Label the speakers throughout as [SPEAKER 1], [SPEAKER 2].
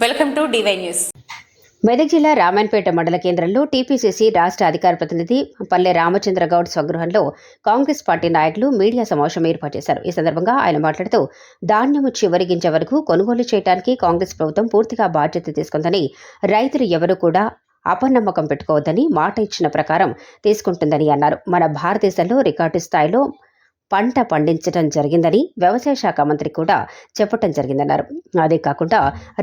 [SPEAKER 1] Welcome to DY news.
[SPEAKER 2] Medak జిల్లా రామాయణపేట మండల కేంద్రంలో టీపీసీసీ రాష్ట్ర అధికార ప్రతినిధి పల్లె రామచంద్ర గౌడ్ స్వగృహంలో కాంగ్రెస్ పార్టీ నాయకులు మీడియా సమావేశం ఏర్పాటు చేశారు. ఈ సందర్భంగా ఆయన మాట్లాడుతూ ధాన్యం చివరి గింజ వరకు కొనుగోలు చేయడానికి కాంగ్రెస్ ప్రభుత్వం పూర్తిగా బాధ్యత తీసుకుందని రైతులు ఎవరూ కూడా అపనమ్మకం పెట్టుకోవద్దని మాట ఇచ్చిన ప్రకారం తీసుకుంటుందని అన్నారు. మన భారతదేశంలో రికార్డు స్థాయిలో పంట పండించడం జరిగిందని వ్యవసాయ శాఖ మంత్రి కూడా చెప్పడం జరిగిందన్నారు. అదే కాకుండా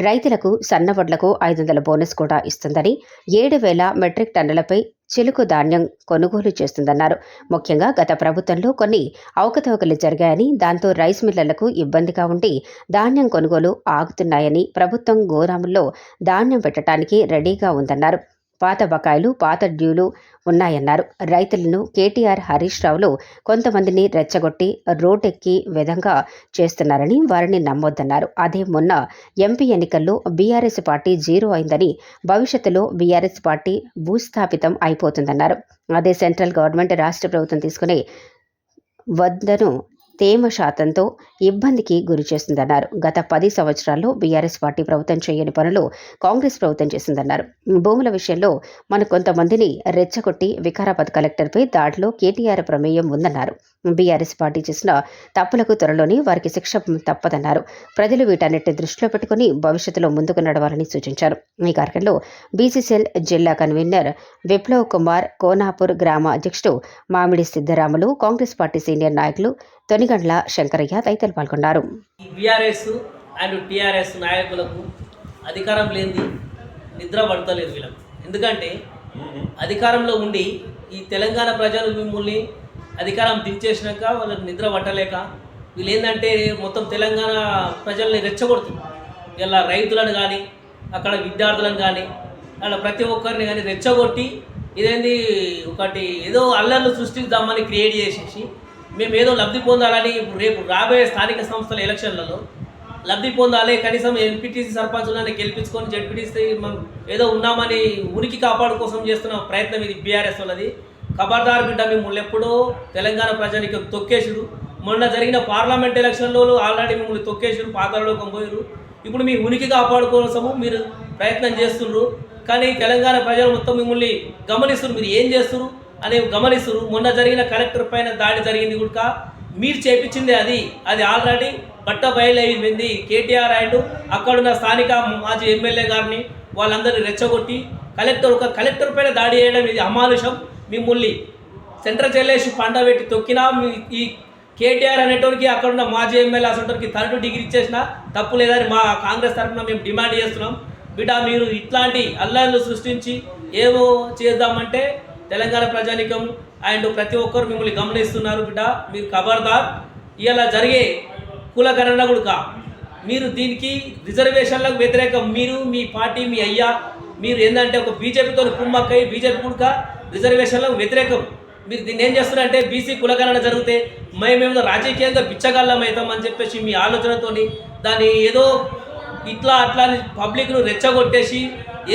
[SPEAKER 2] రైతులకు సన్నవడ్లకు ఐదు వందల బోనస్ కూడా ఇస్తుందని ఏడు వేల మెట్రిక్ టన్నులపై చిలుకు ధాన్యం కొనుగోలు చేస్తుందన్నారు. ముఖ్యంగా గత ప్రభుత్వంలో కొన్ని అవకతవకలు జరిగాయని దాంతో రైస్ మిల్లర్లకు ఇబ్బందిగా ఉండి ధాన్యం కొనుగోలు ఆగుతున్నాయని ప్రభుత్వం గోదాముల్లో ధాన్యం పెట్టడానికి రెడీగా ఉందన్నారు. పాత బకాయిలు పాత డ్యూలు ఉన్నాయన్నారు. రైతులను కేటీఆర్ హరీష్ రావులు కొంతమందిని రెచ్చగొట్టి రోడ్డెక్కి విధంగా చేస్తున్నారని వారిని నమ్మొద్దన్నారు. అదే మొన్న ఎంపీ ఎన్నికల్లో బీఆర్ఎస్ పార్టీ జీరో అయిందని భవిష్యత్తులో బీఆర్ఎస్ పార్టీ భూస్థాపితం అయిపోతుందన్నారు. అదే సెంట్రల్ గవర్నమెంట్ రాష్ట్ర ప్రభుత్వం తీసుకునే వద్దను తేమ శాతంతో ఇబ్బందికి గురి చేస్తుందన్నారు. గత పది సంవత్సరాల్లో బీఆర్ఎస్ పార్టీ ప్రభుత్వం చేయని పనులు కాంగ్రెస్ ప్రభుత్వం చేసిందన్నారు. భూముల విషయంలో మన కొంతమందిని రెచ్చగొట్టి వికారాబాద్ కలెక్టర్పై దాడిలో కేటీఆర్ ప్రమేయం ఉందన్నారు. బీఆర్ఎస్ పార్టీ చేసిన తప్పులకు త్వరలోనే వారికి శిక్ష తప్పదన్నారు. ప్రజలు వీటన్నిటి దృష్టిలో పెట్టుకుని భవిష్యత్తులో ముందుకు నడవాలని సూచించారు. ఈ కార్యక్రమంలో బీసీసీఎల్ జిల్లా కన్వీనర్ విప్లవ్ కుమార్ కోనాపూర్ గ్రామ అధ్యక్షుడు మామిడి సిద్ధరాములు కాంగ్రెస్ పార్టీ సీనియర్ నాయకులు తొనిగండ్ల శంకరయ్య తదితరులు పాల్గొన్నారు.
[SPEAKER 3] ఈ బీఆర్ఎస్ అండ్ టీఆర్ఎస్ నాయకులకు అధికారం లేనిది నిద్ర పడతలేదు వీళ్ళకు. ఎందుకంటే అధికారంలో ఉండి ఈ తెలంగాణ ప్రజలు మిమ్మల్ని అధికారం దించేసినాక వాళ్ళకి నిద్ర పట్టలేక వీళ్ళు ఏంటంటే మొత్తం తెలంగాణ ప్రజల్ని రెచ్చగొడుతుంది. ఇలా రైతులను కానీ అక్కడ విద్యార్థులను కానీ అలా ప్రతి ఒక్కరిని కానీ రెచ్చగొట్టి ఇదేంది ఒకటి ఏదో అల్లర్లు సృష్టిద్దామని క్రియేట్ చేసేసి మేము ఏదో లబ్ధి పొందాలని రేపు రాబోయే స్థానిక సంస్థల ఎలక్షన్లలో లబ్ధి పొందాలి కనీసం ఎంపీటీసీ సర్పంచులని గెలిపించుకొని జడ్పీటీసీ మనం ఏదో ఉన్నామని ఉనికి కాపాడు కోసం చేస్తున్న ప్రయత్నం ఇది బీఆర్ఎస్ వాళ్ళది. ఖబర్దార్ బిడ్డ మిమ్మల్ని ఎప్పుడో తెలంగాణ ప్రజానికి తొక్కేసుడు మొన్న జరిగిన పార్లమెంట్ ఎలక్షన్లో ఆల్రెడీ మిమ్మల్ని తొక్కేసుడు పాతాళలోకం పోయారు ఇప్పుడు మీ ఉనికి కాపాడుకోసము మీరు ప్రయత్నం చేస్తున్నారు కానీ తెలంగాణ ప్రజలు మొత్తం మిమ్మల్ని గమనిస్తున్నారు మీరు ఏం చేస్తున్నారు అని గమనిస్తున్నారు మొన్న జరిగిన కలెక్టర్ పైన దాడి జరిగింది కూడా మీరు చేపించింది అది. అది ఆల్రెడీ బట్ట బయలైంది కేటీఆర్ అండ్ అక్కడున్న స్థానిక మాజీ ఎమ్మెల్యే గారిని వాళ్ళందరినీ రెచ్చగొట్టి కలెక్టర్ ఒక కలెక్టర్ పైన దాడి చేయడం ఇది అమానుషం. మిమ్మల్ని సెంట్రల్ జైలేసి పండబెట్టి తొక్కినా ఈ కేటీఆర్ అనేటోనికి అక్కడున్న మాజీ ఎమ్మెల్యే అసంటోనికి థర్డ్ డిగ్రీ ఇచ్చేసిన తప్పు లేదని మా కాంగ్రెస్ తరఫున మేము డిమాండ్ చేస్తున్నాం. బిడ్డ మీరు ఇట్లాంటి అల్లర్లు సృష్టించి ఏమో చేద్దామంటే తెలంగాణ ప్రజానికం అండ్ ప్రతి ఒక్కరు మిమ్మల్ని గమనిస్తున్నారు బిడ్డ మీరు ఖబర్దార్ ఇలా జరిగే కులగణన కూడా మీరు దీనికి రిజర్వేషన్లకు వ్యతిరేకం. మీరు మీ పార్టీ మీ అయ్యా మీరు ఏంటంటే ఒక బీజేపీతో కుమ్మక్కై బీజేపీ కూడా రిజర్వేషన్లకు వ్యతిరేకం. మీరు దీన్ని ఏం చేస్తున్నారంటే బీసీ కులగణన జరిగితే మేమేమో రాజకీయంగా బిచ్చగల్లం అవుతాం అని చెప్పేసి మీ ఆలోచనతోని దాన్ని ఏదో ఇట్లా అట్లా అని పబ్లిక్ను రెచ్చగొట్టేసి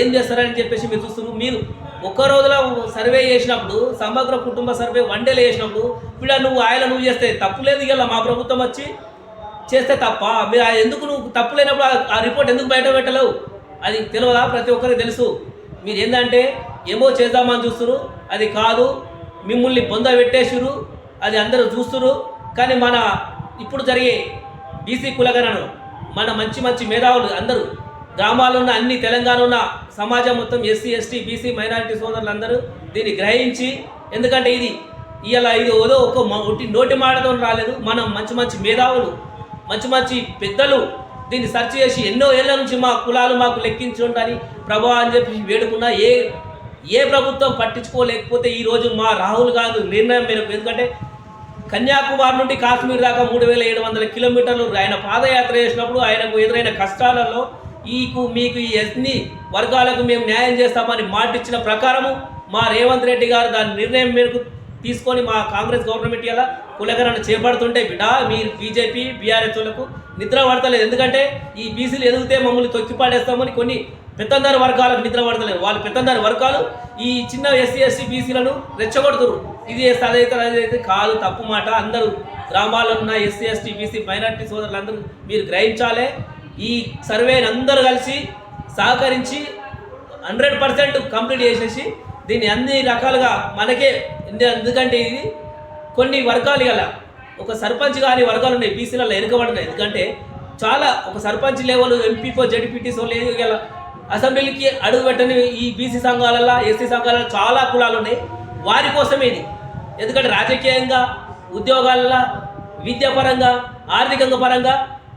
[SPEAKER 3] ఏం చేస్తారని చెప్పేసి మీరు చూస్తున్నారు. మీరు ఒక్క రోజులో సర్వే చేసినప్పుడు సమగ్ర కుటుంబ సర్వే వన్ డేలో చేసినప్పుడు ఇప్పుడు నువ్వు ఆయన నువ్వు చేస్తే తప్పు లేదు ఇక మా ప్రభుత్వం వచ్చి చేస్తే తప్ప మీరు ఎందుకు నువ్వు తప్పు లేనప్పుడు ఆ రిపోర్ట్ ఎందుకు బయట పెట్టలేవు? అది తెలియదా ప్రతి ఒక్కరికి తెలుసు. మీరు ఏంటంటే ఏమో చేద్దామని చూస్తురు. అది కాదు మిమ్మల్ని పొందబెట్టేసురు అది అందరూ చూస్తురు. కానీ మన ఇప్పుడు జరిగే బీసీ కులగణను మన మంచి మంచి మేధావులు అందరూ గ్రామాల్లో ఉన్న అన్ని తెలంగాణ ఉన్న సమాజం మొత్తం ఎస్సీ ఎస్టీ బీసీ మైనారిటీ సోదరులు అందరూ దీన్ని గ్రహించి ఎందుకంటే ఇది ఇలా ఇది ఏదో ఒక ఒట్టి నోటి మాటతో రాలేదు. మనం మంచి మంచి మేధావులు మంచి మంచి పెద్దలు దీన్ని సెర్చ్ చేసి ఎన్నో ఏళ్ళ నుంచి మా కులాలు మాకు లెక్కించుంటాని ప్రభా అని చెప్పి వేడుకున్నా ఏ ఏ ప్రభుత్వం పట్టించుకోలేకపోతే ఈరోజు మా రాహుల్ గాంధీ నిర్ణయం మేరకు ఎందుకంటే కన్యాకుమారి నుండి కాశ్మీర్ దాకా మూడు వేల ఏడు వందల కిలోమీటర్లు ఆయన పాదయాత్ర చేసినప్పుడు ఆయనకు ఎదురైన కష్టాలలో ఈకు మీకు ఈ ఎన్ని వర్గాలకు మేము న్యాయం చేస్తామని మాటిచ్చిన ప్రకారము మా రేవంత్ రెడ్డి గారు దాని నిర్ణయం మేరకు తీసుకొని మా కాంగ్రెస్ గవర్నమెంట్ ఇలా కులగరణ చేపడుతుంటే బిడ్డ మీరు బీజేపీ బీఆర్ఎస్ వాళ్ళకు నిద్ర పడతలేదు. ఎందుకంటే ఈ బీసీలు ఎదిగితే మమ్మల్ని తొక్కిపాడేస్తామని కొన్ని పెత్తందారి వర్గాలకు నిద్ర పడతలేదు. వాళ్ళు పెత్తందారి వర్గాలు ఈ చిన్న ఎస్సీ ఎస్సీ బీసీలను రెచ్చగొడుతురు ఇది చేస్తే అదైతే అదైతే కాదు తప్పు మాట. అందరూ గ్రామాల్లో ఉన్న ఎస్సీ ఎస్టీ బీసీ మైనార్టీ సోదరులందరూ మీరు గ్రహించాలి. ఈ సర్వేని అందరూ కలిసి సహకరించి హండ్రెడ్ పర్సెంట్ కంప్లీట్ చేసేసి దీన్ని అన్ని రకాలుగా మనకే ఎందుకంటే ఇది కొన్ని వర్గాలు గల ఒక సర్పంచ్ కానీ వర్గాలు ఉన్నాయి బీసీలలో వెనుకబడినాయి ఎందుకంటే చాలా ఒక సర్పంచ్ లెవెల్ ఎంపీకో జడ్పీటీసో లేదు గల అసెంబ్లీకి అడుగు పెట్టని ఈ బీసీ సంఘాలలో ఎస్సీ సంఘాలలో చాలా కులాలు ఉన్నాయి. వారి కోసమే ఇది. ఎందుకంటే రాజకీయంగా ఉద్యోగాలలో విద్యాపరంగా ఆర్థికంగా పరంగా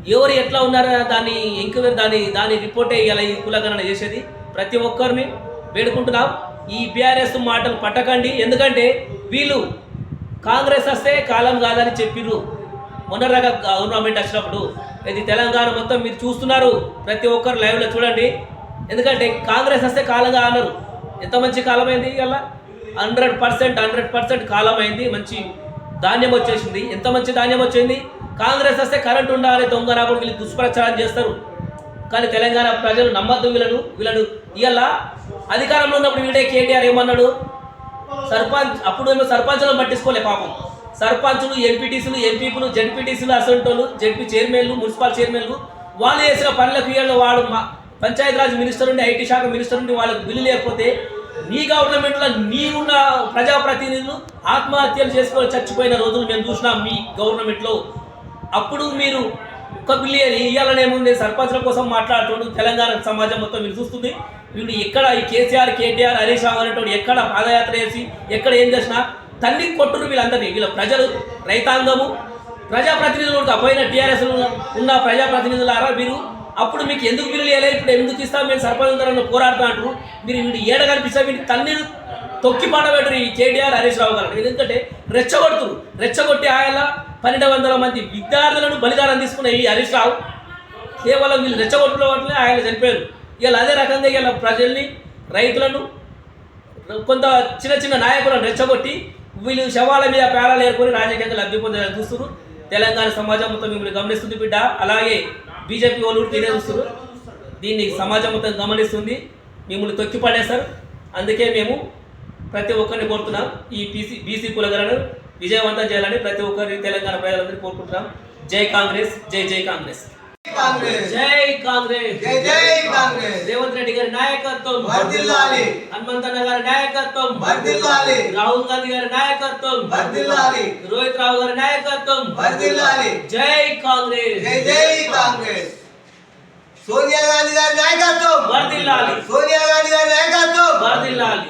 [SPEAKER 3] ఎవరు ఎట్లా ఉన్నారో దాన్ని ఎంక్వైరీ దాని దాని రిపోర్టే ఇలా ఈ కులగణన చేసేది ప్రతి ఒక్కరిని వేడుకుంటున్నాం. ఈ బీఆర్ఎస్ మాటలు పట్టకండి. ఎందుకంటే వీళ్ళు కాంగ్రెస్ వస్తే కాలం కాదని చెప్పిర్రు. మొన్నరగా గవర్నమెంట్ వచ్చినప్పుడు ఇది తెలంగాణ మొత్తం మీరు చూస్తున్నారు. ప్రతి ఒక్కరు లైవ్లో చూడండి. ఎందుకంటే కాంగ్రెస్ వస్తే కాలంగా అన్నారు ఎంత మంచి కాలం అయింది ఇలా హండ్రెడ్ పర్సెంట్ హండ్రెడ్ పర్సెంట్ కాలం అయింది. మంచి ధాన్యం వచ్చేసింది. ఎంత మంచి ధాన్యం వచ్చింది? కాంగ్రెస్ వస్తే కరెంట్ ఉండాలి దొంగ రాకుండా వీళ్ళు దుష్ప్రచారం చేస్తారు. కానీ తెలంగాణ ప్రజలు నమ్మద్దు వీళ్ళను వీళ్ళను. ఇవాళ అధికారంలో ఉన్నప్పుడు వీడే కేటీఆర్ ఏమన్నాడు? సర్పంచ్ అప్పుడు ఏమో సర్పంచులను పట్టించుకోలే పాపం. సర్పంచులు ఎంపీటీసీలు ఎంపీలు జడ్పీటీసీలు అసంటోలు జడ్పీ చైర్మన్లు మున్సిపల్ చైర్మన్లు. వాళ్ళు చేసిన పనులకు ఇవాళ వాడు మా పంచాయతీరాజ్ మినిస్టర్ ఉండి ఐటీ శాఖ మినిస్టర్ ఉండి వాళ్ళకి బిల్లు లేకపోతే నీ గవర్నమెంట్లో నీవున్న ఉన్న ప్రజాప్రతినిధులు ఆత్మహత్యలు చేసుకొని చచ్చిపోయిన రోజులు మేము చూసినాం మీ గవర్నమెంట్లో. అప్పుడు మీరు ఒక బిలియన్ ఇవ్వాలనేముంది సర్పంచ్ల కోసం మాట్లాడుతుండు. తెలంగాణ సమాజం మొత్తం మీరు చూస్తుంది. వీళ్ళు ఎక్కడ ఈ కేసీఆర్ కేటీఆర్ హరీష్ రావు అనేటువంటి ఎక్కడ పాదయాత్ర చేసి ఎక్కడ ఏం చేసినా తల్లి కొట్టురు వీళ్ళందరినీ. వీళ్ళ ప్రజలు రైతాంగము ప్రజాప్రతినిధులు తప్పైన టీఆర్ఎస్ ఉన్న ప్రజాప్రతినిధులారా మీరు? అప్పుడు మీకు ఎందుకు బిల్లు ఇవ్వలే ఇప్పుడు ఎందుకు ఇస్తాం మేము సర్పంచ్ తరంలో పోరాడుతా అంటారు మీరు వీడు ఏడ కనిపిస్తే వీళ్ళు తన్నీరు తొక్కి పాడబెట్టరు ఈ కేటీఆర్ హరీష్ రావు గారు. ఎందుకంటే రెచ్చగొడుతురు రెచ్చగొట్టి ఆయన పన్నెండు వందల మంది విద్యార్థులను బలిదానం తీసుకున్న ఈ హరీష్ రావు కేవలం వీళ్ళు రెచ్చగొట్టడం వల్లనే ఆయన చనిపోయారు. ఇలా అదే రకంగా ఇలా ప్రజల్ని రైతులను కొంత చిన్న చిన్న నాయకులను రెచ్చగొట్టి వీళ్ళు శవాల మీద పేరాలు ఏర్కొని రాజకీయంగా లబ్ధి పొందే చూస్తున్నారు. తెలంగాణ సమాజం మొత్తం మిమ్మల్ని గమనిస్తుంది బిడ్డ. అలాగే బీజేపీ వాళ్ళు తినే చూస్తున్నారు. దీన్ని సమాజం మొత్తం గమనిస్తుంది. మిమ్మల్ని తొక్కి పడేస్తారు అందుకే మేము ప్రతి ఒక్కరిని కోరుతున్నాం ఈ పీసీ బీసీ కులగలను విజయవంతం చేయాలని ప్రతి ఒక్కరిని తెలంగాణ ప్రజలందరినీ కోరుకుంటున్నాం. జై కాంగ్రెస్ జై జై కాంగ్రెస్.
[SPEAKER 1] కాంగ్రెస్.
[SPEAKER 3] జై కాంగ్రెస్.
[SPEAKER 1] జై జై కాంగ్రెస్.
[SPEAKER 3] రేవంత్ రెడ్డి గారి నాయకత్వం.
[SPEAKER 1] వర్ధిల్లాలి
[SPEAKER 3] హనుమంతన్న గారి నాయకత్వం.
[SPEAKER 1] వర్ధిల్లాలి
[SPEAKER 3] రాహుల్ గాంధీ గారి నాయకత్వం.
[SPEAKER 1] వర్ధిల్లాలి
[SPEAKER 3] రోహిత్ రావు గారి నాయకత్వం.
[SPEAKER 1] వర్ధిల్లాలి
[SPEAKER 3] జై కాంగ్రెస్.
[SPEAKER 1] జై జై కాంగ్రెస్. సోనియా గాంధీ గారి నాయకత్వం.
[SPEAKER 3] వర్ధిల్లాలి
[SPEAKER 1] సోనియా గాంధీ గారి నాయకత్వం.
[SPEAKER 3] వర్ధిల్లాలి